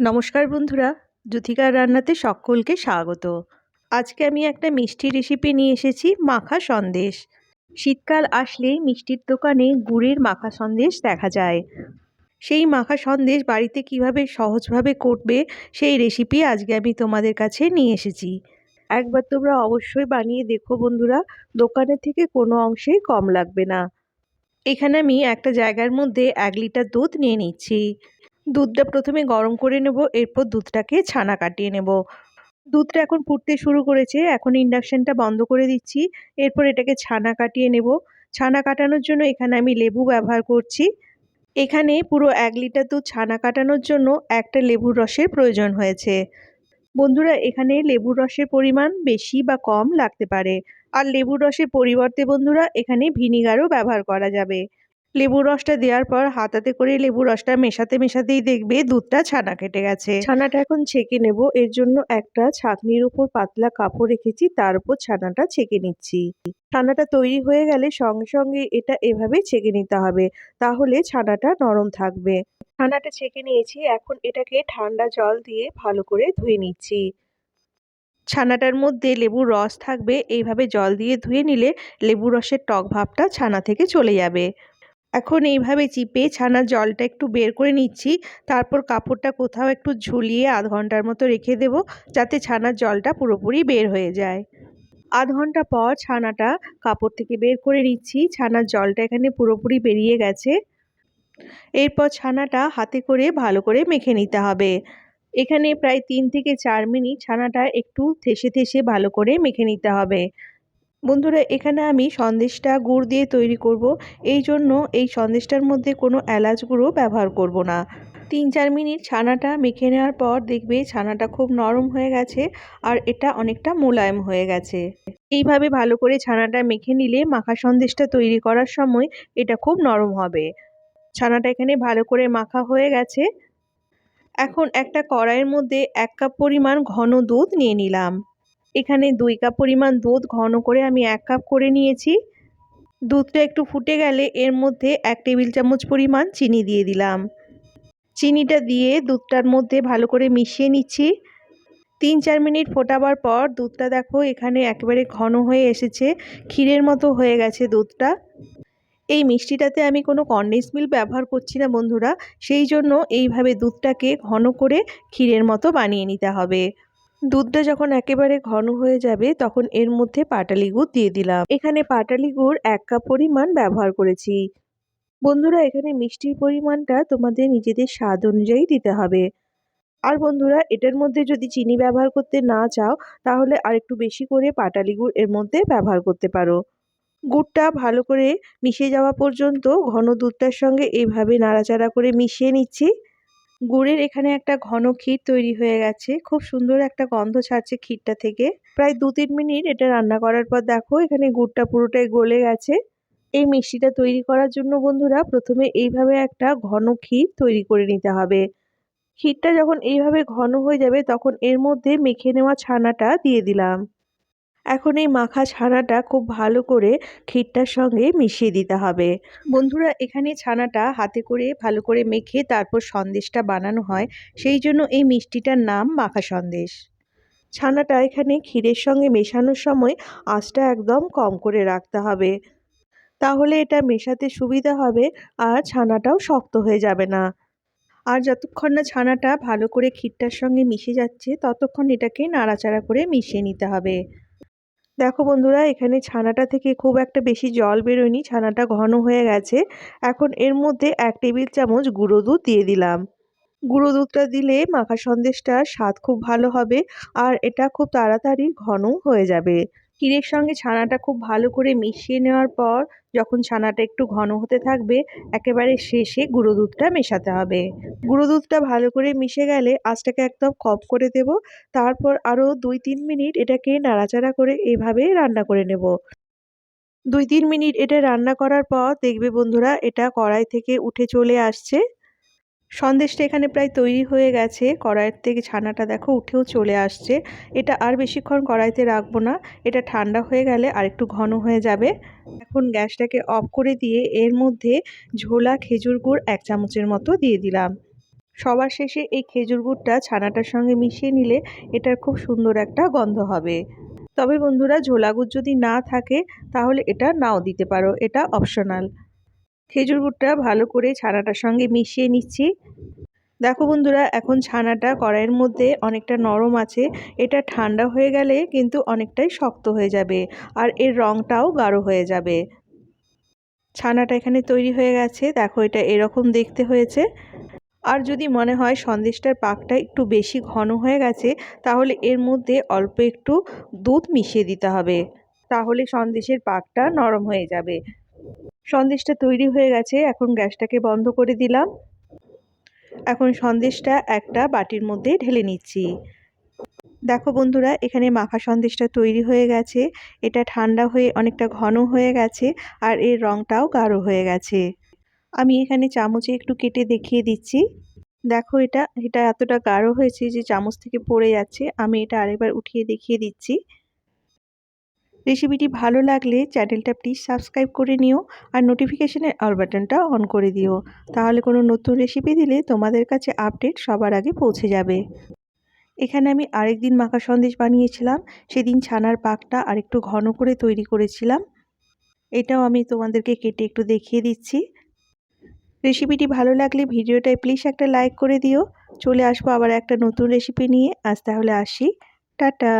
নমস্কার বন্ধুরা জ্যোতিকার রান্নাতে সকলকে স্বাগত। আজকে আমি একটা মিষ্টি রেসিপি নিয়ে এসেছি, মাখা সন্দেশ। শীতকাল আসলেই মিষ্টির দোকানে গুড়ের মাখা সন্দেশ দেখা যায়। সেই মাখা সন্দেশ বাড়িতে কীভাবে সহজভাবে করবে, সেই রেসিপি আজকে আমি তোমাদের কাছে নিয়ে এসেছি। একবার তোমরা অবশ্যই বানিয়ে দেখো বন্ধুরা, দোকানের থেকে কোনো অংশেই কম লাগবে না। এখানে আমি একটা জায়গার মধ্যে এক লিটার দুধ নিয়ে নিচ্ছি। দুধটা প্রথমে গরম করে নেব, এরপর দুধটাকে ছানা কাটিয়ে নেব। দুধটা এখন ফুটতে শুরু করেছে, এখন ইন্ডাকশানটা বন্ধ করে দিচ্ছি। এরপর এটাকে ছানা কাটিয়ে নেব। ছানা কাটানোর জন্য এখানে আমি লেবু ব্যবহার করছি। এখানে পুরো এক লিটার দুধ ছানা কাটানোর জন্য একটা লেবুর রসের প্রয়োজন হয়েছে। বন্ধুরা, এখানে লেবুর রসের পরিমাণ বেশি বা কম লাগতে পারে। আর লেবুর রসের পরিবর্তে বন্ধুরা, এখানে ভিনিগারও ব্যবহার করা যাবে। লেবুর রসটা দেওয়ার পর হাতাতে করে লেবুর রসটা মেশাতে মেশাতেই দেখবে দুধটা ছানা কেটে গেছে। ছানাটা এখন ছেঁকে নেব। এর জন্য একটা ছাঁকনির উপর পাতলা কাপড় রেখেছি তার উপর ছানাটা ছেঁকে নিচ্ছি। ছানাটা তৈরি হয়ে গেলে সঙ্গে সঙ্গে এটা এভাবে ছেঁকে নিতে হবে তাহলে ছানাটা নরম থাকবে। ছানাটা ছেঁকে নিয়েছি এখন এটাকে ঠান্ডা জল দিয়ে ভালো করে ধুয়ে নিচ্ছি। ছানাটার মধ্যে লেবুর রস থাকবে এইভাবে জল দিয়ে ধুয়ে নিলে লেবুর রসের টক ভাবটা ছানা থেকে চলে যাবে। এখন এইভাবে চিপে ছানার জলটা একটু বের করে নিচ্ছি। তারপর কাপড়টা কোথাও একটু ঝুলিয়ে আধ ঘণ্টার মতো রেখে দেব যাতে ছানার জলটা পুরোপুরি বের হয়ে যায়। আধ ঘণ্টা পর ছানাটা কাপড় থেকে বের করে নিচ্ছি। ছানার জলটা এখানে পুরোপুরি বেরিয়ে গেছে। এরপর ছানাটা হাতে করে ভালো করে মেখে নিতে হবে। এখানে প্রায় তিন থেকে চার মিনিট ছানাটা একটু থেসে থেসে ভালো করে মেখে নিতে হবে। বন্ধুরা, এখানে আমি সন্দেশটা গুড় দিয়ে তৈরি করব। এই জন্য এই সন্দেশটার মধ্যে কোনো এলাচ গুঁড়ো ব্যবহার করব না। তিন চার মিনিট ছানাটা মেখে নেওয়ার পর দেখবে ছানাটা খুব নরম হয়ে গেছে আর এটা অনেকটা মোলায়েম হয়ে গেছে। এইভাবে ভালো করে ছানাটা মেখে নিলে মাখা সন্দেশটা তৈরি করার সময় এটা খুব নরম হবে। ছানাটা এখানে ভালো করে মাখা হয়ে গেছে। এখন একটা কড়াইয়ের মধ্যে এক কাপ পরিমাণ ঘন দুধ নিয়ে নিলাম। এখানে দুই কাপ পরিমাণ দুধ ঘন করে আমি এক কাপ করে নিয়েছি। দুধটা একটু ফুটে গেলে এর মধ্যে এক টেবিল চামচ পরিমাণ চিনি দিয়ে দিলাম। চিনিটা দিয়ে দুধটার মধ্যে ভালো করে মিশিয়ে নিচ্ছি। তিন চার মিনিট ফোটাবার পর দুধটা দেখো এখানে একেবারে ঘন হয়ে এসেছে, ক্ষীরের মতো হয়ে গেছে দুধটা। এই মিষ্টিটাতে আমি কোনো কন্ডেন্স মিল্ক ব্যবহার করছি না বন্ধুরা, সেই জন্য এইভাবে দুধটাকে ঘন করে ক্ষীরের মতো বানিয়ে নিতে হবে। দুধটা যখন একেবারে ঘন হয়ে যাবে, তখন এর মধ্যে পাটালি গুড় দিয়ে দিলাম। এখানে পাটালি গুড় এক কাপ পরিমাণ ব্যবহার করেছি। বন্ধুরা, এখানে মিষ্টির পরিমাণটা তোমাদের নিজেদের স্বাদ অনুযায়ী দিতে হবে। আর বন্ধুরা, এটার মধ্যে যদি চিনি ব্যবহার করতে না চাও, তাহলে আরেকটু বেশি করে পাটালি গুড় এর মধ্যে ব্যবহার করতে পারো। গুড়টা ভালো করে মিশে যাওয়া পর্যন্ত ঘন দুধটার সঙ্গে এইভাবে নাড়াচাড়া করে মিশিয়ে নিচ্ছি। গুড়ের এখানে একটা ঘন ক্ষীর তৈরি হয়ে গেছে। খুব সুন্দর একটা গন্ধ ছাড়ছে ক্ষীরটা থেকে। প্রায় দু তিন মিনিট এটা রান্না করার পর দেখো, এখানে গুড়টা পুরোটাই গলে গেছে। এই মিষ্টিটা তৈরি করার জন্য বন্ধুরা প্রথমে এইভাবে একটা ঘন ক্ষীর তৈরি করে নিতে হবে। ক্ষীরটা যখন এইভাবে ঘন হয়ে যাবে তখন এর মধ্যে মেখে নেওয়া ছানাটা দিয়ে দিলাম। এখন এই মাখা ছানাটা খুব ভালো করে ক্ষীরটার সঙ্গে মিশিয়ে দিতে হবে। বন্ধুরা, এখানে ছানাটা হাতে করে ভালো করে মেখে তারপর সন্দেশটা বানানো হয়। সেই জন্য এই মিষ্টিটার নাম মাখা সন্দেশ। ছানাটা এখানে ক্ষীরের সঙ্গে মেশানোর সময় আঁচটা একদম কম করে রাখতে হবে। তাহলে এটা মেশাতে সুবিধা হবে আর ছানাটাও শক্ত হয়ে যাবে না। আর যতক্ষণ না ছানাটা ভালো করে ক্ষীরটার সঙ্গে মিশে যাচ্ছে, ততক্ষণ এটাকে নাড়াচাড়া করে মিশিয়ে নিতে হবে। দেখো বন্ধুরা, এখানে ছানাটা থেকে খুব একটা বেশি জল বেরোয়নি, ছানাটা ঘন হয়ে গেছে। এখন এর মধ্যে এক টেবিল চামচ গুঁড়ো দুধ দিয়ে দিলাম। গুঁড়ো দুধটা দিলে মাখা সন্দেশটার স্বাদ খুব ভালো হবে আর এটা খুব তাড়াতাড়ি ঘন হয়ে যাবে। ক্ষীরের সঙ্গে ছানাটা খুব ভালো করে মিশিয়ে নেওয়ার পর যখন ছানাটা একটু ঘন হতে থাকবে, একেবারে শেষে গুঁড়ো দুধটা মেশাতে হবে। গুঁড়ো দুধটা ভালো করে মিশে গেলে আঁচটাকে একদম কম করে দেব, তারপর আরও দুই তিন মিনিট এটাকে নাড়াচাড়া করে এভাবে রান্না করে নেব। দুই তিন মিনিট এটা রান্না করার পর দেখবে বন্ধুরা, এটা কড়াই থেকে উঠে চলে আসছে। সন্দেশটা এখানে প্রায় তৈরি হয়ে গেছে। কড়াইয়ের থেকে ছানাটা দেখো উঠেও চলে আসছে। এটা আর বেশিক্ষণ কড়াইতে রাখব না। এটা ঠান্ডা হয়ে গেলে আর একটু ঘন হয়ে যাবে। এখন গ্যাসটাকে অফ করে দিয়ে এর মধ্যে ঝোলা খেজুর গুড় এক চামচের মতো দিয়ে দিলাম। সবার শেষে এই খেজুর গুড়টা ছানাটার সঙ্গে মিশিয়ে নিলে এটার খুব সুন্দর একটা গন্ধ হবে। তবে বন্ধুরা, ঝোলা গুড় যদি না থাকে, তাহলে এটা নাও দিতে পারো। এটা অপশনাল খেজুর গুড়টা ভালো করে ছানাটার সঙ্গে মিশিয়ে নিচ্ছি। দেখো বন্ধুরা, এখন ছানাটা কড়াইয়ের মধ্যে অনেকটা নরম আছে। এটা ঠান্ডা হয়ে গেলে কিন্তু অনেকটাই শক্ত হয়ে যাবে আর এর রঙটাও গাঢ় হয়ে যাবে। ছানাটা এখানে তৈরি হয়ে গেছে। দেখো এটা এরকম দেখতে হয়েছে। আর যদি মনে হয় সন্দেশটার পাকটা একটু বেশি ঘন হয়ে গেছে, তাহলে এর মধ্যে অল্প একটু দুধ মিশিয়ে দিতে হবে। তাহলে সন্দেশের পাকটা নরম হয়ে যাবে। সন্দেশটা তৈরি হয়ে গেছে, এখন গ্যাসটাকে বন্ধ করে দিলাম। এখন সন্দেশটা একটা বাটির মধ্যে ঢেলে নিচ্ছি। দেখো বন্ধুরা, এখানে মাখা সন্দেশটা তৈরি হয়ে গেছে। এটা ঠান্ডা হয়ে অনেকটা ঘন হয়ে গেছে আর এর রঙটাও গাঢ় হয়ে গেছে। আমি এখানে চামচে একটু কেটে দেখিয়ে দিচ্ছি। দেখো এটা এটা এতটা গাঢ় হয়েছে যে চামচ থেকে পড়ে যাচ্ছে। আমি এটা আরেকবার উঠিয়ে দেখিয়ে দিচ্ছি। রেসিপিটি ভালো লাগলে চ্যানেলটা প্লিজ সাবস্ক্রাইব করে নিও আর নোটিফিকেশানের অল বাটনটা অন করে দিও। তাহলে কোনো নতুন রেসিপি দিলে তোমাদের কাছে আপডেট সবার আগে পৌঁছে যাবে। এখানে আমি আরেক দিন মাখা সন্দেশ বানিয়েছিলাম, সেদিন ছানার পাকটা আরেকটু ঘন করে তৈরি করেছিলাম। এটাও আমি তোমাদেরকে কেটে একটু দেখিয়ে দিচ্ছি। রেসিপিটি ভালো লাগলে ভিডিওটায় প্লিজ একটা লাইক করে দিও। চলে আসব আবার একটা নতুন রেসিপি নিয়ে। আজ তাহলে আসি। টাটা!